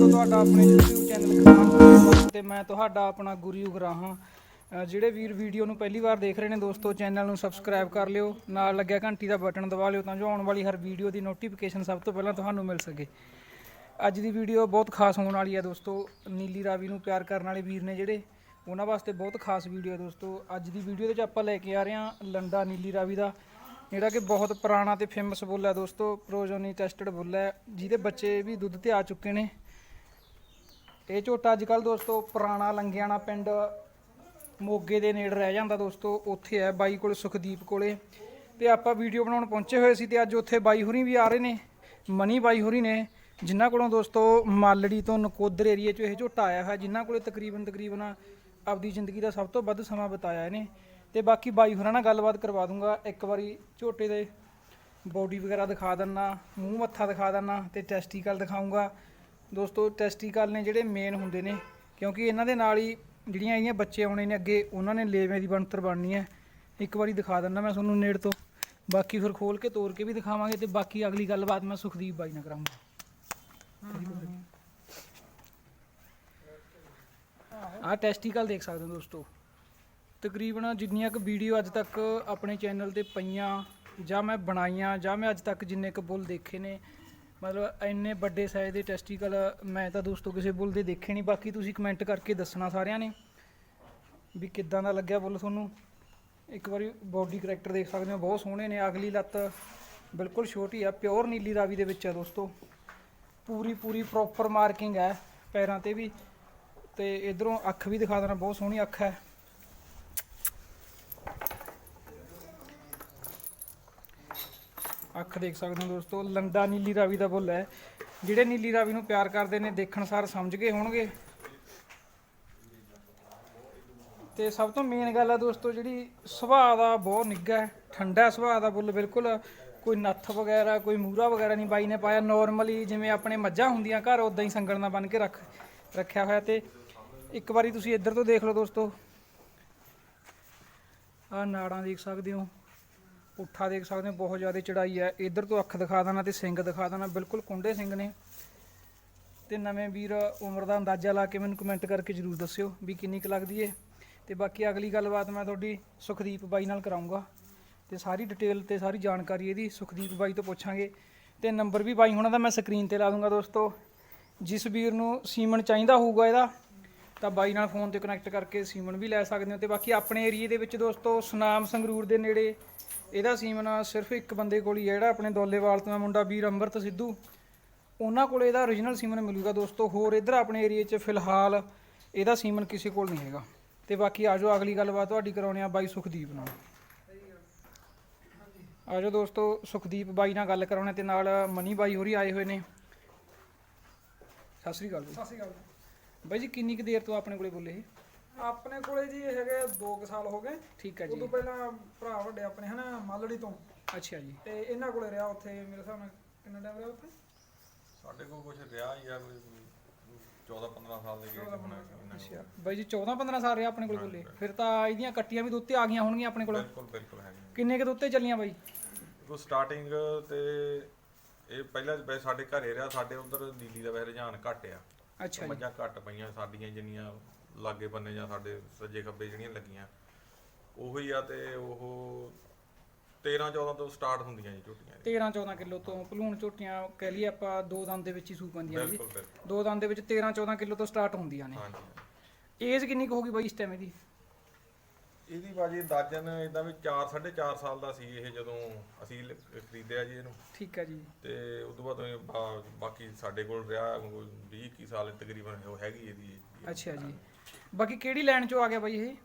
ਦੋਸਤੋ ਤੁਹਾਡਾ ਆਪਣੇ YouTube ਚੈਨਲ ਖਾਨ ਤੇ ਮੈਂ ਤੁਹਾਡਾ ਆਪਣਾ ਗੁਰੂ ਉਗਰਾਹਾਂ ਜਿਹੜੇ ਵੀਰ ਵੀਡੀਓ ਨੂੰ ਪਹਿਲੀ ਵਾਰ ਦੇਖ ਰਹੇ ਨੇ ਦੋਸਤੋ ਚੈਨਲ ਨੂੰ ਸਬਸਕ੍ਰਾਈਬ ਕਰ ਲਿਓ। ਨਾਲ ਲੱਗਿਆ ਘੰਟੀ ਦਾ ਬਟਨ ਦਬਾ ਲਿਓ ਤਾਂ ਜੋ ਆਉਣ ਵਾਲੀ ਹਰ ਵੀਡੀਓ ਦੀ ਨੋਟੀਫਿਕੇਸ਼ਨ ਸਭ ਤੋਂ ਪਹਿਲਾਂ ਤੁਹਾਨੂੰ ਮਿਲ ਸਕੇ। ਅੱਜ ਦੀ ਵੀਡੀਓ ਬਹੁਤ ਖਾਸ ਹੋਣ ਵਾਲੀ ਹੈ ਦੋਸਤੋ। ਨੀਲੀ ਰਾਵੀ ਨੂੰ ਪਿਆਰ ਕਰਨ ਵਾਲੇ ਵੀਰ ਨੇ ਜਿਹੜੇ, ਉਹਨਾਂ ਵਾਸਤੇ ਬਹੁਤ ਖਾਸ ਵੀਡੀਓ ਹੈ ਦੋਸਤੋ। ਅੱਜ ਦੀ ਵੀਡੀਓ ਦੇ ਵਿੱਚ ਆਪਾਂ ਲੈ ਕੇ ਆ ਰਹੇ ਹਾਂ ਲੰਡਾ ਨੀਲੀ ਰਾਵੀ ਦਾ, ਜਿਹੜਾ ਕਿ ਬਹੁਤ ਪੁਰਾਣਾ ਤੇ ਫੇਮਸ ਬੁੱਲ ਹੈ ਦੋਸਤੋ। ਪ੍ਰੋਜੋਨੀ ਟੈਸਟਡ ਬੁੱਲ ਹੈ, ਜਿਹਦੇ ਬੱਚੇ ਵੀ ਦੁੱਧ ਤੇ ਆ ਚੁੱਕੇ ਨੇ। ਇਹ ਝੋਟਾ ਅੱਜ ਕੱਲ ਦੋਸਤੋ ਪੁਰਾਣਾ ਲੰਗਿਆਣਾ ਪਿੰਡ ਮੋਗੇ ਦੇ ਨੇੜੇ ਰਹਿ ਜਾਂਦਾ ਦੋਸਤੋ, ਉੱਥੇ ਹੈ ਬਾਈ ਕੋਲ, ਸੁਖਦੀਪ ਕੋਲੇ। ਤੇ ਆਪਾਂ ਵੀਡੀਓ ਬਣਾਉਣ ਪਹੁੰਚੇ ਹੋਏ ਸੀ ਤੇ ਅੱਜ ਉੱਥੇ ਬਾਈ ਹੁਰੀ ਵੀ ਆ ਰਹੇ ਨੇ, ਮਨੀ ਬਾਈ ਹੁਰੀ ਨੇ, ਜਿਨ੍ਹਾਂ ਕੋਲੋਂ ਦੋਸਤੋ ਮਾਲੜੀ ਤੋਂ ਨਕੋਦਰ ਏਰੀਏ 'ਚ ਇਹ ਝੋਟਾ ਆਇਆ ਹੋਇਆ, ਜਿਨ੍ਹਾਂ ਕੋਲੇ ਤਕਰੀਬਨ ਤਕਰੀਬਨ ਆਪਦੀ ਜ਼ਿੰਦਗੀ ਦਾ ਸਭ ਤੋਂ ਵੱਧ ਸਮਾਂ ਬਿਤਾਇਆ ਇਹਨੇ। ਤੇ ਬਾਕੀ ਬਾਈ ਹੋਰਾਂ ਨਾਲ ਗੱਲਬਾਤ ਕਰਵਾ ਦੂੰਗਾ, ਇੱਕ ਵਾਰੀ ਝੋਟੇ ਦੇ ਬੋਡੀ ਵਗੈਰਾ ਦਿਖਾ ਦਿੰਨਾ, ਮੂੰਹ ਮੱਥਾ ਦਿਖਾ ਦਿੰਨਾ ਤੇ ਟੈਸਟੀਕਲ ਦਿਖਾਉਂਗਾ ਦੋਸਤੋ ਟੈਸਟੀਕਲ ਨੇ ਜਿਹੜੇ ਮੇਨ ਹੁੰਦੇ ਨੇ, ਕਿਉਂਕਿ ਇਹਨਾਂ ਦੇ ਨਾਲ ਹੀ ਜਿਹੜੀਆਂ ਇਹਦੀਆਂ ਬੱਚੇ ਆਉਣੇ ਨੇ ਅੱਗੇ, ਉਹਨਾਂ ਨੇ ਲੇਵੇਂ ਦੀ ਬਣਤਰ ਬਣਨੀ ਹੈ। ਇੱਕ ਵਾਰੀ ਦਿਖਾ ਦਿੰਦਾ ਮੈਂ ਤੁਹਾਨੂੰ ਨੇੜ ਤੋਂ। ਬਾਕੀ ਫਿਰ ਖੋਲ ਕੇ ਤੋੜ ਕੇ ਵੀ ਦਿਖਾਵਾਂਗੇ ਤੇ ਬਾਕੀ ਅਗਲੀ ਗੱਲਬਾਤ ਮੈਂ ਸੁਖਦੀਪ ਬਾਈ ਨਾਲ ਕਰਾਂਗਾ। ਆਹ ਟੈਸਟੀਕਲ ਦੇਖ ਸਕਦੇ ਹੋ ਦੋਸਤੋ। ਤਕਰੀਬਨ ਜਿੰਨੀਆਂ ਕੁ ਵੀਡੀਓ ਅੱਜ ਤੱਕ ਆਪਣੇ ਚੈਨਲ ਤੇ ਪਈਆਂ, ਜਾਂ ਮੈਂ ਬਣਾਈਆਂ, ਜਾਂ ਮੈਂ ਅੱਜ ਤੱਕ ਜਿੰਨੇ ਕੁ ਬੁੱਲ ਦੇਖੇ ਨੇ ਮਤਲਬ ਇੰਨੇ ਵੱਡੇ ਸਾਈਜ਼ ਦੇ ਟੈਸਟੀਕਲ ਮੈਂ ਤਾਂ ਦੋਸਤੋ ਕਿਸੇ ਬੁੱਲ ਦੇ ਦੇਖੇ ਨਹੀਂ ਬਾਕੀ ਤੁਸੀਂ ਕਮੈਂਟ ਕਰਕੇ ਦੱਸਣਾ ਸਾਰਿਆਂ ਨੇ ਵੀ ਕਿੱਦਾਂ ਦਾ ਲੱਗਿਆ ਬੁੱਲ ਤੁਹਾਨੂੰ। ਇੱਕ ਵਾਰੀ ਬਾਡੀ ਕਰੈਕਟਰ ਦੇਖ ਸਕਦੇ ਹੋ, ਬਹੁਤ ਸੋਹਣੇ ਨੇ, ਅਗਲੀ ਲੱਤ ਬਿਲਕੁਲ ਛੋਟੀ ਆ ਪਿਓਰ ਨੀਲੀ ਰਾਵੀ ਦੇ ਵਿੱਚ ਆ ਦੋਸਤੋ। ਪੂਰੀ ਪੂਰੀ ਪ੍ਰੋਪਰ ਮਾਰਕਿੰਗ ਹੈ ਪੈਰਾਂ ਤੇ ਵੀ। ਤੇ ਇਧਰੋਂ ਅੱਖ ਵੀ ਦਿਖਾ ਦੇਣਾ, ਬਹੁਤ ਸੋਹਣੀ ਅੱਖ ਹੈ। ਅੱਖ ਦੇਖ ਸਕਦੇ ਹੋ ਦੋਸਤੋ, ਲੰਡਾ ਨੀਲੀ ਰਾਵੀ ਦਾ ਬੁੱਲ ਹੈ। ਜਿਹੜੇ ਨੀਲੀ ਰਾਵੀ ਨੂੰ ਪਿਆਰ ਕਰਦੇ ਨੇ, ਦੇਖਣ ਸਾਰ ਸਮਝ ਗਏ ਹੋਣਗੇ। ਤੇ ਸਭ ਤੋਂ ਮੇਨ ਗੱਲ ਹੈ ਦੋਸਤੋ, ਜਿਹੜੀ ਸੁਭਾਅ ਦਾ ਬਹੁਤ ਨਿੱਘਾ ਠੰਡਾ ਸੁਭਾਅ ਦਾ ਬੁੱਲ ਬਿਲਕੁਲ। ਕੋਈ ਨੱਥ ਵਗੈਰਾ, ਕੋਈ ਮੂਰਾ ਵਗੈਰਾ ਨਹੀਂ ਬਾਈ ਨੇ ਪਾਇਆ। ਨਾਰਮਲੀ ਜਿਵੇਂ ਆਪਣੇ ਮੱਝਾਂ ਹੁੰਦੀਆਂ ਘਰ ਉਦਾਂ ਹੀ ਸੰਗਣ ਨਾਲ ਬੰਨ ਕੇ ਰੱਖ, ਰੱਖਿਆ ਹੋਇਆ ਤੇ ਇੱਕ ਵਾਰੀ ਤੁਸੀਂ ਇੱਧਰ ਤੋਂ ਦੇਖ ਲਓ ਦੋਸਤੋ। ਆਹ ਨਾੜਾਂ ਦੇਖ ਸਕਦੇ ਹੋ। ਪੁੱਠਾ ਦੇਖ ਸਕਦੇ ਹੋ, ਬਹੁਤ ਜ਼ਿਆਦਾ ਚੜਾਈ ਹੈ। ਇੱਧਰ ਤੋਂ ਅੱਖ ਦਿਖਾ ਦੇਣਾ ਤੇ ਸਿੰਘ ਦਿਖਾ ਦੇਣਾ ਬਿਲਕੁਲ ਕੁੰਡੇ ਸਿੰਘ ਨੇ। ਤੇ ਨਵੇਂ ਵੀਰ ਉਮਰ ਦਾ ਅੰਦਾਜ਼ਾ ਲਾ ਕੇ ਮੈਨੂੰ ਕਮੈਂਟ ਕਰਕੇ ਜਰੂਰ ਦੱਸਿਓ ਵੀ ਕਿੰਨੀ ਕੁ ਲੱਗਦੀ ਏ। ਤੇ ਬਾਕੀ ਅਗਲੀ ਗੱਲਬਾਤ ਮੈਂ ਤੁਹਾਡੀ ਸੁਖਦੀਪ ਬਾਈ ਨਾਲ ਕਰਾਉਂਗਾ। ਤੇ ਸਾਰੀ ਡਿਟੇਲ ਤੇ ਸਾਰੀ ਜਾਣਕਾਰੀ ਇਹਦੀ ਸੁਖਦੀਪ ਬਾਈ ਤੋਂ ਪੁੱਛਾਂਗੇ। ਤੇ ਨੰਬਰ ਵੀ ਬਾਈ ਹੋਣਾ ਦਾ ਮੈਂ ਸਕਰੀਨ ਤੇ ਲਾ ਦੂੰਗਾ ਦੋਸਤੋ। ਜਿਸ ਵੀਰ ਨੂੰ ਸੀਮਨ ਚਾਹੀਦਾ ਹੋਊਗਾ ਇਹਦਾ, ਤਾਂ ਬਾਈ ਨਾਲ ਫੋਨ ਤੇ ਕਨੈਕਟ ਕਰਕੇ ਸੀਮਨ ਵੀ ਲੈ ਸਕਦੇ ਹੋ। ਤੇ ਬਾਕੀ ਆਪਣੇ ਏਰੀਏ ਦੇ ਵਿੱਚ ਦੋਸਤੋ, ਸੁਨਾਮ ਸੰਗਰੂਰ ਦੇ ਨੇੜੇ ਇਹਦਾ ਸੀਮਨ ਸਿਰਫ ਇੱਕ ਬੰਦੇ ਕੋਲ ਹੀ ਹੈ ਜਿਹੜਾ ਆਪਣੇ ਦੋਲੇਵਾਲ ਤੋਂ ਮੁੰਡਾ ਵੀਰ ਅੰਮ੍ਰਿਤ ਸਿੱਧੂ। ਉਹਨਾਂ ਕੋਲ ਇਹਦਾ origignal ਸੀਮਨ ਮਿਲੂਗਾ ਦੋਸਤੋ ਹੋਰ ਇੱਧਰ ਆਪਣੇ ਏਰੀਏ 'ਚ ਫਿਲਹਾਲ ਇਹਦਾ ਸੀਮਨ ਕਿਸੇ ਕੋਲ ਨਹੀਂ ਹੈਗਾ। ਤੇ ਬਾਕੀ ਆਜੋ ਅਗਲੀ ਗੱਲਬਾਤ ਤੁਹਾਡੀ ਕਰਾਉਣੀ ਆ ਬਾਈ ਸੁਖਦੀਪ ਨਾਲ। ਆਜੋ ਦੋਸਤੋ ਸੁਖਦੀਪ ਬਾਈ ਨਾਲ ਗੱਲ ਕਰਾਉਣੇ ਤੇ ਨਾਲ ਮਨੀ ਬਾਈ ਹੋਰੀ ਆਏ ਹੋਏ ਨੇ। ਸਤਿ ਸ੍ਰੀ ਅਕਾਲ ਜੀ। ਸਤਿ ਸ਼੍ਰੀ ਅਕਾਲ ਬਾਈ ਜੀ ਕਿੰਨੀ ਕੁ ਦੇਰ ਤੋਂ ਆਪਣੇ ਕੋਲੇ ਬੋਲੇ ਇਹ? ਆਪਣੇ ਕੋਲੇ ਜੀ ਇਹ ਹੈਗੇ 2 ਸਾਲ ਹੋ ਗਏ। ਠੀਕ ਹੈ ਜੀ। ਉਦੋਂ ਪਹਿਲਾਂ ਭਰਾ ਵੱਡੇ ਆਪਣੇ ਹਨਾ ਮਾਲੜੀ ਤੋਂ। ਅੱਛਾ ਜੀ। ਤੇ ਇਹਨਾਂ ਕੋਲੇ ਰਿਹਾ ਉੱਥੇ ਮੇਰੇ ਹਿਸਾਬ ਨਾਲ ਕਿੰਨਾ ਟਾਈਮ ਰਿਹਾ ਉੱਥੇ? ਸਾਡੇ ਕੋਲ ਕੁਝ ਰਿਹਾ ਹੀ ਆ ਕੋਈ 14 15 ਸਾਲ ਦੇ ਗਏ ਅੱਛਾ। ਬਾਈ ਜੀ 14 15 ਸਾਲ ਰਿਹਾ ਆਪਣੇ ਕੋਲ ਬੋਲੇ ਫਿਰ ਤਾਂ ਇਹਦੀਆਂ ਕੱਟੀਆਂ ਵੀ ਦੁੱਤੇ ਆ ਗਈਆਂ ਹੋਣਗੀਆਂ ਆਪਣੇ ਕੋਲ। ਬਿਲਕੁਲ ਬਿਲਕੁਲ ਹੈ ਕਿੰਨੇ ਕੁ ਦੁੱਤੇ ਚੱਲੀਆਂ ਬਾਈ? ਕੋ ਸਟਾਰਟਿੰਗ ਤੇ ਇਹ ਪਹਿਲਾਂ ਵੈਸੇ ਸਾਡੇ ਘਰੇ ਰਿਹਾ ਸਾਡੇ ਉਧਰ ਨੀਲੀ ਦਾ ਵੈਸੇ ਰੁਝਾਨ ਘੱਟ ਆ। ਅੱਛਾ ਮੱਝਾਂ ਘੱਟ ਪਈਆਂ ਸਾਡੀਆਂ ਜਿੰਨੀਆਂ ਲਾਗੇ ਬੰਨੇ ਜਾਂ ਸਾਡੇ ਸੱਜੇ ਖੱਬੇ ਜਿਹੜੀਆਂ ਲੱਗੀਆਂ ਉਹੀ ਆ ਤੇ ਉਹ 13 14 ਤੋਂ ਸਟਾਰਟ ਹੁੰਦੀਆਂ ਜੀ ਝੋਟੀਆਂ 13 14 ਕਿਲੋ ਤੋਂ ਭਲੂਣ ਝੋਟੀਆਂ ਕਹਿ ਲਈ ਆਪਾਂ ਦੋ ਦੰਦ ਦੇ ਵਿੱਚ ਹੀ ਸੂ ਪੈਂਦੀਆਂ ਜੀ। ਬਿਲਕੁਲ ਬਿਲਕੁਲ। ਦੋ ਦੰਦ ਦੇ ਵਿੱਚ 13 14 ਕਿਲੋ ਤੋਂ ਸਟਾਰਟ ਹੁੰਦੀਆਂ ਨੇ। ਹਾਂਜੀ। ਏਜ ਕਿੰਨੀ ਕੁ ਹੋਗੀ ਬਾਈ ਇਸ ਟਾਈਮ ਇਹਦੀ? ਇਹਦੀ ਬਾਜੀ ਅੰਦਾਜ਼ਨ ਇਦਾਂ ਵੀ 4 4.5 ਸਾਲ ਦਾ ਸੀ ਇਹ ਜਦੋਂ ਅਸੀਂ ਲ- ਖਰੀਦਿਆ ਜੀ ਇਹਨੂੰ। ਠੀਕ ਹੈ ਜੀ। ਤੇ ਉਸ ਤੋਂ ਬਾਅਦ ਇਹ ਬਾ- ਬਾਕੀ ਸਾਡੇ ਕੋਲ ਰਿਹਾ ਕੋਈ 20 21 ਸਾਲ ਤਕਰੀਬਨ ਉਹ ਹੈਗੀ ਇਹਦੀ। ਅੱਛਾ ਜੀ। ਬਾਕੀ ਕਿਹੜੀ ਲਾਈਨ ਚੋਂ ਆ ਗਿਆ ਬਾਈ ਇਹ?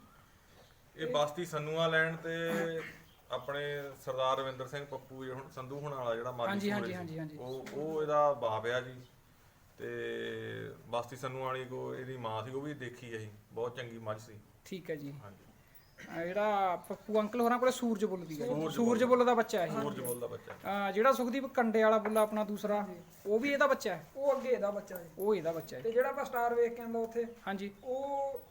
ਇਹ ਬਸਤੀ ਸੰਨੂਆ ਲੈਣ ਤੇ ਆਪਣੇ ਸਰਦਾਰ ਰਵਿੰਦਰ ਸਿੰਘ ਪੱਪੂ ਜੀ ਹੁਣ ਸੰਧੂ ਹੁਣ ਵਾਲਾ ਜਿਹੜਾ ਮਾਲੀ ਹਾਂਜੀ, ਹਾਂਜੀ, ਹਾਂਜੀ, ਹਾਂਜੀ। ਉਹ ਉਹ ਇਹਦਾ ਬਾਪ ਆ ਜੀ। ਤੇ ਬਸਤੀ ਸੰਨੂ ਵਾਲੀ ਕੋ ਇਹਦੀ ਮਾਂ ਸੀ ਉਹ ਵੀ ਦੇਖੀ ਅਸੀਂ। ਬਹੁਤ ਚੰਗੀ ਮੱਝ ਸੀ। ਠੀਕ ਹੈ ਜੀ। ਹਾਂਜੀ। ਆਹ ਜਿਹੜਾ ਪੱਪੂ ਅੰਕਲ ਹੋਰਾਂ ਕੋਲੇ ਸੂਰਜ ਬੁੱਲ ਦੀ ਹੈ ਸੂਰਜ ਸੂਰਜ ਬੁੱਲ। ਦਾ ਬੱਚਾ ਹੈ ਸੂਰਜ ਬੋਲਦਾ ਬੱਚਾ। ਆਹ ਜਿਹੜਾ ਸੁਖਦੀਪ ਕੰਡੇ ਵਾਲਾ ਬੁੱਲ ਆਪਣਾ ਦੂਸਰਾ ਉਹ ਵੀ ਇਹਦਾ ਬੱਚਾ ਹੈ? ਉਹ ਅੱਗੇ ਇਹਦਾ ਬੱਚਾ ਹੈ। ਉਹ ਇਹਦਾ ਬੱਚਾ ਹੈ। ਤੇ ਜਿਹੜਾ ਆਪਾਂ ਸਟਾਰ ਵੇਖ ਕੇ ਆਂਦਾ ਉੱਥੇ ਹਾਂਜੀ। ਉਹ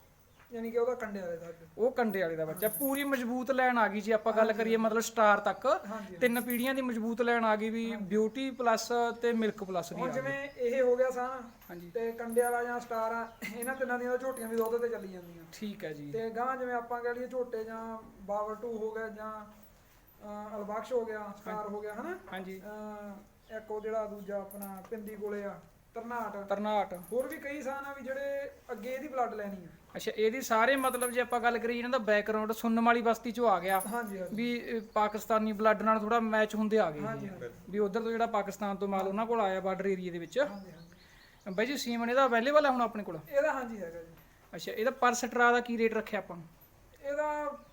ਯਾਨੀ ਕਿ ਉਹਦਾ ਕੰਡੇ ਵਾਲੇ ਤੱਕ ਉਹ ਕੰਡੇ ਵਾਲੇ ਦਾ ਬੱਚਾ ਪੂਰੀ ਮਜ਼ਬੂਤ ਲਾਈਨ ਆ ਗਈ ਜੀ ਆਪਾਂ ਗੱਲ ਕਰੀਏ ਮਤਲਬ ਸਟਾਰ ਤੱਕ। ਹਾਂਜੀ। ਤਿੰਨ ਪੀੜੀਆਂ ਦੀ ਮਜ਼ਬੂਤ ਲਾਈਨ ਆ ਗਈ ਵੀ ਬਿਊਟੀ ਪਲੱਸ ਤੇ ਮਿਲਕ ਪਲੱਸ ਦੀ ਆ ਗਈ। ਜਿਵੇਂ ਇਹ ਹੋ ਗਿਆ ਸਾਨ ਹਾਂਜੀ। ਤੇ ਕੰਡੇ ਵਾਲਾ ਜਾਂ ਸਟਾਰ ਆ ਇਹਨਾਂ ਤਿੰਨਾਂ ਦੀਆਂ ਤਾਂ ਝੋਟੀਆਂ ਵੀ ਦੁੱਧ ਤੇ ਚੱਲੀ ਜਾਂਦੀਆਂ। ਠੀਕ ਹੈ ਜੀ। ਤੇ ਗਾਂ ਜਿਵੇਂ ਆਪਾਂ ਕਹਿ ਲਈਏ ਝੋਟੇ ਜਾਂ ਬਾਵਰ 2 ਹੋ ਗਿਆ ਜਾਂ ਅਲਬਖਸ਼ ਹੋ ਗਿਆ ਸਟਾਰ ਹੋ ਗਿਆ ਹਨਾ? ਹਾਂਜੀ। ਇੱਕ ਉਹ ਜਿਹੜਾ ਦੂਜਾ ਆਪਣਾ ਪਿੰਦੀ ਕੋਲੇ ਆ ਤਰਨਾਟ। ਤਰਨਾਟ। ਹੋਰ ਵੀ ਕਈ ਸਾਨ ਆ ਵੀ ਜਿਹੜੇ ਅੱਗੇ ਇਹਦੀ ਬਲੱਡ ਲੈਣੀ ਆ। ਅੱਛਾ ਇਹਦੀ ਸਾਰੇ ਮਤਲਬ ਜੇ ਆਪਾਂ ਗੱਲ ਕਰੀਏ ਇਹਨਾਂ ਦਾ ਬੈਕਗ੍ਰਾਉਂਡ ਵਾਲੀ ਬਸਤੀ ਚੋਂ ਆ ਗਿਆ। ਵੀ ਪਾਕਿਸਤਾਨੀ ਬਲੱਡ ਨਾਲ ਥੋੜਾ ਮੈਚ ਹੁੰਦੇ ਆ ਗਏ ਵੀ ਉਧਰ ਤੋਂ ਜਿਹੜਾ ਪਾਕਿਸਤਾਨ ਤੋਂ ਮਾਲ ਉਹਨਾਂ ਕੋਲ ਆਇਆ ਬਾਰਡਰ ਏਰੀਆ ਦੇ ਵਿੱਚ। ਬਾਈ ਜੀ ਸੀਮਨ ਇਹਦਾ ਅਵੇਲੇਬਲ ਹੈ ਹੁਣ ਆਪਣੇ ਕੋਲ? ਇਹਦਾ ਹਾਂਜੀ ਹੈਗਾ ਜੀ। ਅੱਛਾ ਇਹਦਾ ਪਰ ਸਟਰਾ ਦਾ ਕੀ ਰੇਟ ਰੱਖਿਆ ਆਪਾਂ? ਇਹਦਾ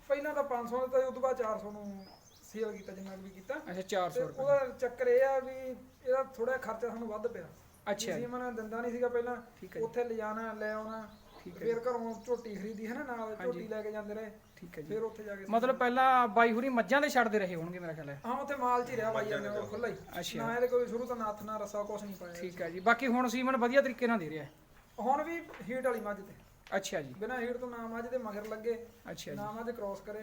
ਪਹਿਲਾਂ ਤਾਂ 500 ਦਾ ਤੇ ਉਸ ਤੋਂ ਬਾਅਦ 400 ਨੂੰ ਸੇਲ ਕੀਤਾ ਜਿੰਨਾ ਵੀ ਕੀਤਾ। ਅੱਛਾ ਤੇ 400 ਰੁਪਏ। ਉਹਦਾ ਚੱਕਰ ਇਹ ਆ ਵੀ ਇਹਦਾ ਥੋੜਾ ਖਰਚਾ ਸਾਨੂੰ ਵੱਧ ਪਿਆ। ਅੱਛਾ। ਜੀ, ਸੀਮਨ ਦਿੰਦਾ ਨਹੀਂ ਸੀਗਾ ਪਹਿਲਾਂ ਉੱਥੇ ਲਿਜਾਣਾ ਲੈ ਆਉਣਾ ਠੀਕ ਹੈ ਫਿਰ ਘਰੋਂ ਝੋਟੀ ਖਰੀਦੀ ਹੈ ਨਾ ਨਾਲ ਝੋਟੀ ਲੈ ਕੇ ਜਾਂਦੇ ਰਹੇ। ਠੀਕ ਹੈ ਜੀ। ਫਿਰ ਉੱਥੇ ਜਾ ਕੇ ਮਤਲਬ ਪਹਿਲਾਂ ਬਾਈ ਹੁਰੀ ਮੱਝਾਂ ਦੇ ਛੱਡਦੇ ਰਹੇ ਹੋਣਗੇ ਮੇਰਾ ਖਿਆਲ ਹੈ। ਹਾਂ ਉੱਥੇ ਮਾਲ ਚ ਹੀ ਰਿਹਾ ਬਾਈ ਉਹ ਖੁੱਲਾ ਹੀ। ਅੱਛਾ। ਨਾ ਇਹਦੇ ਕੋਈ ਸ਼ੁਰੂ ਤੋਂ ਨਾਥ ਨਾ ਰਸਾ ਕੁਛ ਨਹੀਂ ਪਾਇਆ। ਠੀਕ ਹੈ ਜੀ। ਬਾਕੀ ਹੁਣ ਸੀਮਨ ਵਧੀਆ ਤਰੀਕੇ ਨਾਲ ਦੇ ਰਿਹਾ ਹੈ। ਹੁਣ ਵੀ ਹੀਟ ਵਾਲੀ ਮੱਝ ਤੇ। ਅੱਛਾ ਜੀ। ਬਿਨਾਂ ਹੀਟ ਤੋਂ ਨਾ ਮੱਝ ਦੇ ਮਗਰ ਲੱਗੇ ਅੱਛਾ ਜੀ। ਨਾ ਮੱਝ ਕ੍ਰੋਸ ਕਰੇ।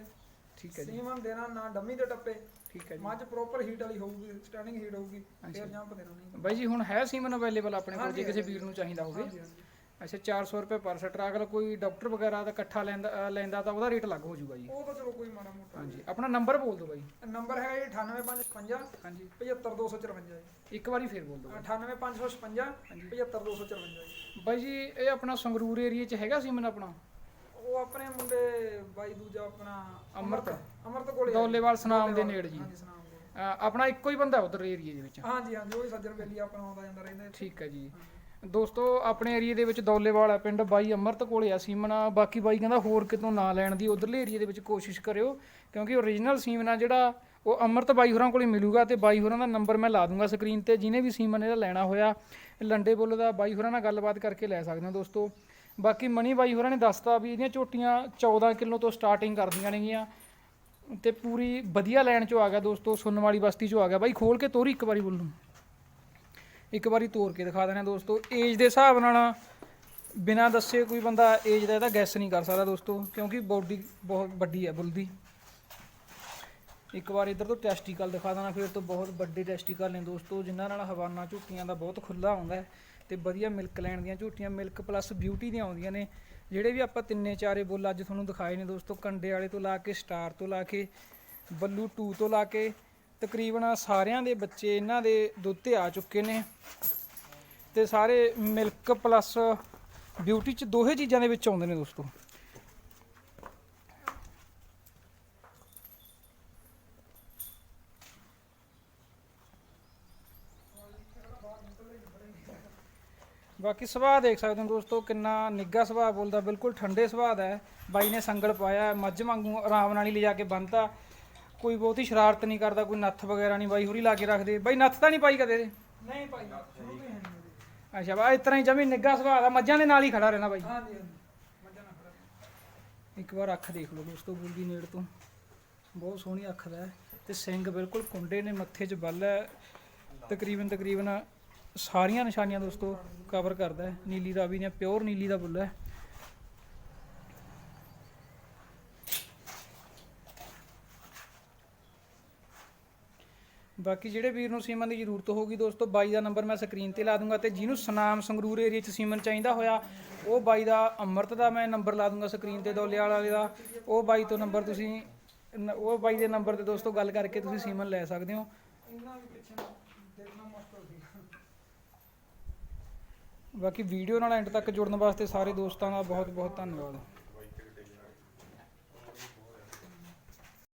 ਠੀਕ ਹੈ ਜੀ। ਸੀਮਨ ਦੇਣਾ ਨਾ ਡੰਮੀ ਤੇ ਟੱਪੇ। ਠੀਕ ਹੈ ਜੀ। ਮੱਝ ਪ੍ਰੋਪਰ ਹੀਟ ਵਾਲੀ ਹੋਊਗੀ ਸਟੈਂਡਿੰਗ ਹੀਟ ਹੋਊਗੀ ਫਿਰ ਜੰਪ ਦੇਣਾ। ਨਹੀਂ ਬਾਈ ਜੀ ਹੁਣ ਹੈ ਸੀਮਨ ਅਵੇਲੇਬਲ ਆਪਣੇ ਕੋਲ ਜੇ ਕਿਸੇ ਵੀਰ ਨੂੰ ਚਾਹੀਦਾ ਹੋਵੇ। ਹਾਂਜੀ ਹਾਂਜੀ। ਅੱਛਾ 400 ਰੁਪਏ ਪਰ ਸਟਰਾ ਅਗਰ ਕੋਈ ਡਾਕਟਰ ਵਗੈਰਾ ਦਾ ਇਕੱਠਾ ਲੈਂਦਾ ਲੈਂਦਾ ਤਾਂ ਉਹਦਾ ਰੇਟ ਅਲੱਗ ਹੋ ਜਾਊਗਾ ਜੀ। ਉਹ ਤਾਂ ਚਲੋ ਕੋਈ ਮਾੜਾ ਮੋਟਾ ਹਾਂਜੀ ਆਪਣਾ ਨੰਬਰ ਬੋਲ ਦਿਓ ਬਾਈ। ਨੰਬਰ ਹੈਗਾ ਜੀ 98555 ਹਾਂਜੀ। 75254 ਜੀ। ਇੱਕ ਵਾਰੀ ਫੇਰ ਬੋਲ ਦਿਓ 98555 75254 ਜੀ। ਬਾਈ ਜੀ ਇਹ ਆਪਣਾ ਸੰਗਰੂਰ ਏਰੀਆ 'ਚ ਹੈਗਾ ਸੀਮਨ ਆਪਣਾ? ਉਹ ਆਪਣੇ ਮੁੰਡੇ ਬਾਈ ਦੂਜਾ ਆਪਣਾ ਅਮਰਤ। ਅਮਰਤ ਕੋਲੇ। ਦੌਲੇਵਾਲ ਸੁਨਾਮ ਦੇ ਨੇੜੇ ਜੀ। ਹਾਂਜੀ ਸੁਨਾਮ ਆਪਣਾ ਇੱਕੋ ਹੀ ਬੰਦਾ ਉਧਰ ਏਰੀਆ ਦੇ ਵਿੱਚ। ਹਾਂਜੀ ਹਾਂਜੀ ਉਹ ਹੀ ਸੱਜਣ ਬੇਲੀ ਆਪਣਾ ਆਉਂਦਾ ਜਾਂਦਾ ਰਹਿੰਦਾ। ਠੀਕ ਹੈ ਜੀ। ਦੋਸਤੋ, ਆਪਣੇ ਏਰੀਆ ਦੇ ਵਿੱਚ ਦੌਲੇਵਾਲ ਆ ਪਿੰਡ ਬਾਈ ਅਮਰਤ ਕੋਲੇ ਆ ਸੀਮਨਾ। ਬਾਕੀ ਬਾਈ ਕਹਿੰਦਾ ਹੋਰ ਕਿਤੋਂ ਨਾ ਲੈਣ ਦੀ ਉਧਰਲੇ ਏਰੀਆ ਦੇ ਵਿੱਚ ਕੋਸ਼ਿਸ਼ ਕਰਿਓ, ਕਿਉਂਕਿ ਓਰੀਜਨਲ ਸੀਮਨਾ ਜਿਹੜਾ, ਉਹ ਅਮਰਤ ਬਾਈ ਹੋਰਾਂ ਕੋਲੇ ਮਿਲੂਗਾ ਤੇ ਬਾਈ ਹੋਰਾਂ ਦਾ ਨੰਬਰ ਮੈਂ ਲਾ ਦੂੰਗਾ ਸਕਰੀਨ ਤੇ, ਜਿਹਨੇ ਵੀ ਸੀਮਨ ਇਹਦਾ ਲੈਣਾ ਹੋਇਆ, ਲੰਡੇ ਬੁੱਲ ਦਾ ਬਾਈ ਹੋਰਾਂ ਨਾਲ ਗੱਲਬਾਤ ਕਰਕੇ ਲੈ ਸਕਦੇ ਹੋ ਦੋਸਤੋ। ਬਾਕੀ ਮਨੀ ਬਾਈ ਹੋਰਾਂ ਨੇ ਦੱਸਤਾ ਵੀ ਇਹਦੀਆਂ ਝੋਟੀਆਂ 14 ਕਿਲੋ ਤੋਂ ਸਟਾਰਟਿੰਗ ਕਰਦੀਆਂ ਨੇਗੀਆਂ ਤੇ ਪੂਰੀ ਵਧੀਆ ਲੈਣ ਚੋਂ ਆ ਗਿਆ ਦੋਸਤੋ ਸੁਣਨ ਵਾਲੀ ਬਸਤੀ ਚੋਂ ਆ ਗਿਆ। ਬਾਈ ਖੋਲ ਕੇ ਤੋਰੀ ਇੱਕ ਵਾਰੀ ਬੋਲੂ। ਇੱਕ ਵਾਰੀ ਤੋੜ ਕੇ ਦਿਖਾ ਦੇਣਾ ਦੋਸਤੋ। ਏਜ ਦੇ ਹਿਸਾਬ ਨਾਲ ਬਿਨਾਂ ਦੱਸੇ ਕੋਈ ਬੰਦਾ ਏਜ ਦਾ ਇਹਦਾ ਗੈਸ ਨਹੀਂ ਕਰ ਸਕਦਾ ਦੋਸਤੋ, ਕਿਉਂਕਿ ਬੋਡੀ ਬਹੁਤ ਵੱਡੀ ਹੈ ਬੁੱਲ ਦੀ ਇੱਕ ਵਾਰ ਇਧਰ ਤੋਂ ਟੈਸਟੀਕਲ ਦਿਖਾ ਦੇਣਾ ਫਿਰ ਤੋਂ ਬਹੁਤ ਵੱਡੇ ਟੈਸਟੀਕਲ ਨੇ ਦੋਸਤੋ, ਜਿਨ੍ਹਾਂ ਨਾਲ ਹਵਾਨਾ ਝੂਟੀਆਂ ਦਾ ਬਹੁਤ ਖੁੱਲਾ ਆਉਂਦਾ ਹੈ ਤੇ ਵਧੀਆ ਮਿਲਕ ਲੈਣ ਦੀਆਂ ਝੂਟੀਆਂ ਮਿਲਕ ਪਲੱਸ ਬਿਊਟੀ ਦੀਆਂ ਆਉਂਦੀਆਂ ਨੇ, ਜਿਹੜੇ ਵੀ ਆਪਾਂ ਤਿੰਨੇ ਚਾਰੇ ਬੁੱਲ ਅੱਜ ਤੁਹਾਨੂੰ ਦਿਖਾਏ ਨੇ ਦੋਸਤੋ, ਕੰਡੇ ਵਾਲੇ ਤੋਂ ਲਾ ਕੇ ਸਟਾਰ ਤੋਂ ਲਾ ਕੇ, ਬੱਲੂ 2 ਤੋਂ ਲਾ ਕੇ ਤਕਰੀਬਨ ਸਾਰਿਆਂ ਦੇ ਬੱਚੇ ਇਹਨਾਂ ਦੇ ਦੁੱਧ ਤੇ ਆ ਚੁੱਕੇ ਨੇ ਤੇ ਸਾਰੇ ਮਿਲਕ ਪਲੱਸ ਬਿਊਟੀ ਚ ਦੋਹੇ ਚੀਜ਼ਾਂ ਦੇ ਵਿੱਚ ਆਉਂਦੇ ਨੇ ਦੋਸਤੋ। ਬਾਕੀ ਸੁਭਾਅ ਦੇਖ ਸਕਦੇ ਹੋ ਦੋਸਤੋ, ਕਿੰਨਾ ਨਿੱਘਾ ਸੁਭਾਅ ਬੋਲਦਾ, ਬਿਲਕੁਲ ਠੰਡੇ ਸੁਭਾਅ ਦਾ ਹੈ। ਬਾਈ ਨੇ ਸੰਗਲ ਪਾਇਆ, ਮੱਝ ਵਾਂਗੂ ਆਰਾਮ ਨਾਲ ਹੀ ਲਿਜਾ ਕੇ ਬੰਨਤਾ। ਕੋਈ ਬਹੁਤੀ ਸ਼ਰਾਰਤ ਨਹੀਂ ਕਰਦਾ ਕੋਈ ਨੱਥ ਵਗੈਰਾ ਨਹੀਂ ਬਾਈ ਹੋਰੀ ਲਾ ਕੇ ਰੱਖਦੇ। ਬਾਈ ਨੱਥ ਤਾਂ ਨਹੀਂ ਪਾਈ ਕਦੇ ਇਹਦੇ? ਨਹੀਂ ਭਾਈ। ਅੱਛਾ ਬਾ ਇਸ ਤਰ੍ਹਾਂ ਹੀ ਜਮੀ ਨਿੱਘਾ ਸੁਭਾਅ ਦਾ ਮੱਝਾਂ ਦੇ ਨਾਲ ਹੀ ਖੜਾ ਰਹਿਣਾ ਬਾਈ। ਹਾਂਜੀ ਹਾਂਜੀ। ਮੱਝਾਂ ਨਾਲ ਖੜਾ ਇੱਕ ਵਾਰ ਅੱਖ ਦੇਖ ਲਓ ਦੋਸਤੋ ਬੁੱਲ ਦੀ ਨੇੜ ਤੋਂ। ਬਹੁਤ ਸੋਹਣੀ ਅੱਖ ਦਾ ਹੈ। ਤੇ ਸਿੰਘ ਬਿਲਕੁਲ ਕੁੰਡੇ ਨੇ ਮੱਥੇ 'ਚ ਬੱਲ ਹੈ। ਤਕਰੀਬਨ ਤਕਰੀਬਨ ਸਾਰੀਆਂ ਨਿਸ਼ਾਨੀਆਂ ਦੋਸਤੋ ਕਵਰ ਕਰਦਾ ਹੈ। ਨੀਲੀ ਰਾਵੀ ਨੇ ਪਿਓਰ ਨੀਲੀ ਦਾ ਬੁੱਲ ਹੈ। ਬਾਕੀ ਜਿਹੜੇ ਵੀਰ ਨੂੰ ਸੀਮਨ ਦੀ ਜ਼ਰੂਰਤ ਹੋਊਗੀ ਦੋਸਤੋ, ਬਾਈ ਦਾ ਨੰਬਰ ਮੈਂ ਸਕਰੀਨ ਤੇ ਲਾ ਦੂੰਗਾ ਤੇ ਜਿਹਨੂੰ ਸਨਾਮ ਸੰਗਰੂਰ ਏਰੀਆ 'ਚ ਸੀਮਨ ਚਾਹੀਦਾ ਹੋਇਆ, ਉਹ ਬਾਈ ਦਾ ਅਮਰਤ ਦਾ ਮੈਂ ਨੰਬਰ ਲਾ ਦੂੰਗਾ ਸਕਰੀਨ ਤੇ ਦੋਲੇਵਾਲ ਵਾਲੇ ਦਾ। ਉਹ ਬਾਈ ਤੋਂ ਨੰਬਰ ਤੁਸੀਂ ਉਹ ਬਾਈ ਦੇ ਨੰਬਰ ਤੇ ਦੋਸਤੋ ਗੱਲ ਕਰਕੇ ਤੁਸੀਂ ਸੀਮਨ ਲੈ ਸਕਦੇ ਹੋ। ਬਾਕੀ ਵੀਡੀਓ ਨਾਲ ਐਂਡ ਤੱਕ ਜੁੜਨ ਵਾਸਤੇ ਸਾਰੇ ਦੋਸਤਾਂ ਦਾ ਬਹੁਤ ਬਹੁਤ ਧੰਨਵਾਦ।